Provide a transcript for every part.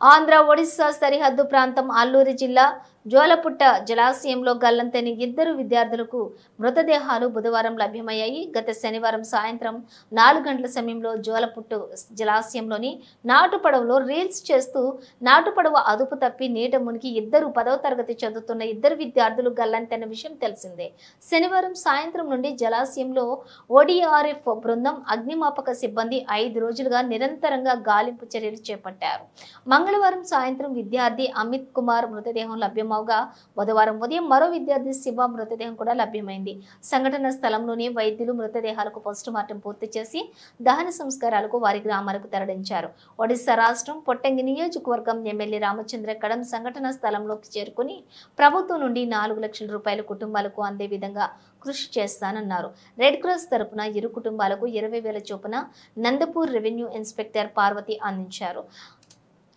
ఆంధ్ర ఒడిశా సరిహద్దు ప్రాంతం అల్లూరి జిల్లా జోలపుట్ట జలాశయంలో గల్లంతైన ఇద్దరు విద్యార్థులకు మృతదేహాలు బుధవారం లభ్యమయ్యాయి. గత శనివారం సాయంత్రం నాలుగు గంటల సమయంలో జోలపుట్టు జలాశయంలోని నాటు పడవలో రీల్స్ చేస్తూ నాటు పడవ అదుపు తప్పి నీట మునిగి ఇద్దరు పదవ తరగతి చదువుతున్న ఇద్దరు విద్యార్థులు గల్లంతైన విషయం తెలిసిందే. శనివారం సాయంత్రం నుండి జలాశయంలో ఓడిఆర్ఎఫ్ బృందం అగ్నిమాపక సిబ్బంది ఐదు రోజులుగా నిరంతరంగా గాలింపు చర్యలు చేపట్టారు. మంగళవారం సాయంత్రం విద్యార్థి అమిత్ కుమార్ మృతదేహం లభ్యం లభ్యమవగా బుధవారం ఉదయం మరో విద్యార్థి శివ మృతదేహం కూడా లభ్యమైంది. సంఘటన స్థలంలోనే వైద్యులు మృతదేహాలకు పోస్టుమార్టం పూర్తి చేసి దహన సంస్కారాలకు వారి గ్రామాలకు తరలించారు. ఒడిశా రాష్ట్రం పొట్టంగి నియోజకవర్గం ఎమ్మెల్యే రామచంద్ర కడం సంఘటన స్థలంలోకి చేరుకుని ప్రభుత్వం నుండి నాలుగు లక్షల రూపాయల కుటుంబాలకు అందే విధంగా కృషి చేస్తానన్నారు. రెడ్ క్రాస్ తరపున ఇరు కుటుంబాలకు ఇరవై వేల చొప్పున నందపూర్ రెవెన్యూ ఇన్స్పెక్టర్ పార్వతి అందించారు.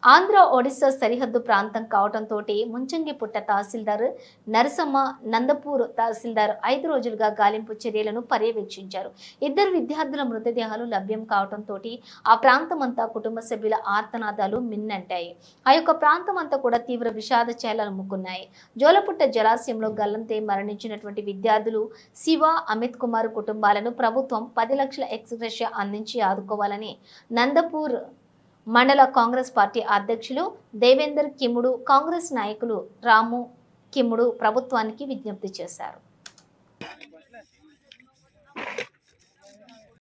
ఆంధ్ర ఒడిశా సరిహద్దు ప్రాంతం కావడంతో ముంచంగిపుట్ట తహసీల్దార్ నరసమ్మ నందపూర్ తహసీల్దార్ ఐదు రోజులుగా గాలింపు చర్యలను పర్యవేక్షించారు. ఇద్దరు విద్యార్థుల మృతదేహాలు లభ్యం కావడంతో ఆ ప్రాంతం అంతా కుటుంబ సభ్యుల ఆర్తనాదాలు మిన్నంటాయి. ఆ యొక్క ప్రాంతం అంతా కూడా తీవ్ర విషాద చేలలు ముక్కున్నాయి జోలపుట్ట జలాశయంలో గల్లంతే మరణించినటువంటి విద్యార్థులు శివ అమిత్ కుమార్ కుటుంబాలను ప్రభుత్వం పది లక్షల ఎక్స్గ్రెషియా అందించి ఆదుకోవాలని నందపూర్ మండల కాంగ్రెస్ పార్టీ అధ్యక్షులు దేవేందర్ కిముడు కాంగ్రెస్ నాయకులు రాము కిముడు ప్రభుత్వానికి విజ్ఞప్తి చేశారు.